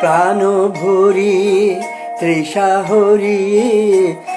প্রাণ ভরিয়ে তৃষা হরিয়ে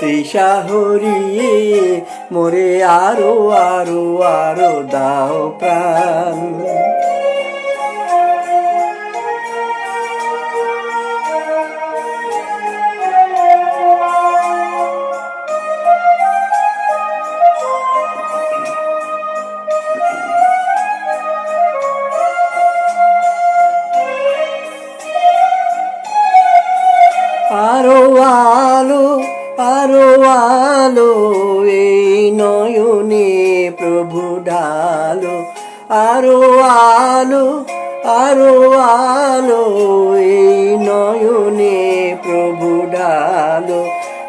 তৃষা হরিয়ে মোরে আরও আরও আরও দাও প্রাণ। আরও আলো আরও আলো, এই নয়নে প্রভু ঢালো আরও আলো আরও আলো, এই নয়নে প্রভু ডালো।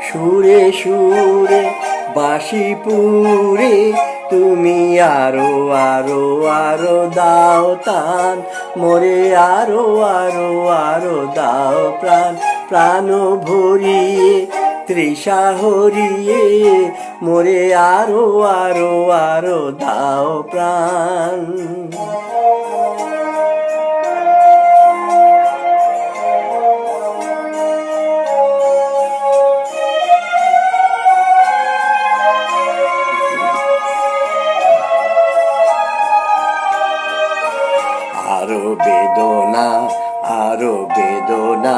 সুরে সুরে, বাঁশি পুরে তুমি আরও আরও আরও দাও তান। মোরে আরও আরও আরও দাও প্রাণ। প্রাণ ভরিয়ে তৃষা হরিয়ে মোরে আরও আরও আরও দাও প্রাণ। আরও বেদনা আরও বেদনা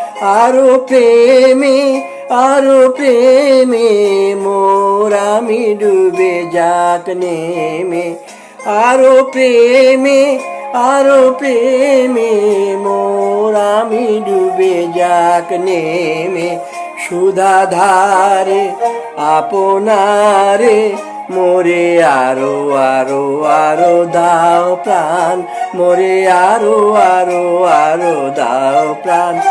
আরও প্রেমে আরও প্রেমে, মোর আমি ডুবে যাক নেমে। আরও প্রেমে আরও প্রেমে, মোর আমি ডুবে যাক নেমে। সুধা ধারে, আপনারে, মোরে আরও আরও আরও দাও প্রাণ। মোরে আরও আরও আরও দাও প্রাণ।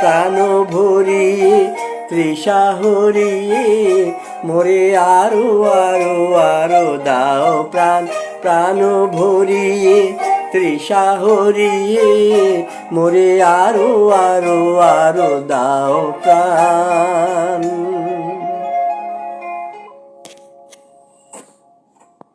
প্রাণ ভরিয়ে, তৃষা হরিয়ে, মোরে আরও আরও আরও দাও প্রাণ। প্রাণ ভরিয়ে, তৃষা হরিয়ে, মোরে আরও আরও আরও দাও প্রাণ।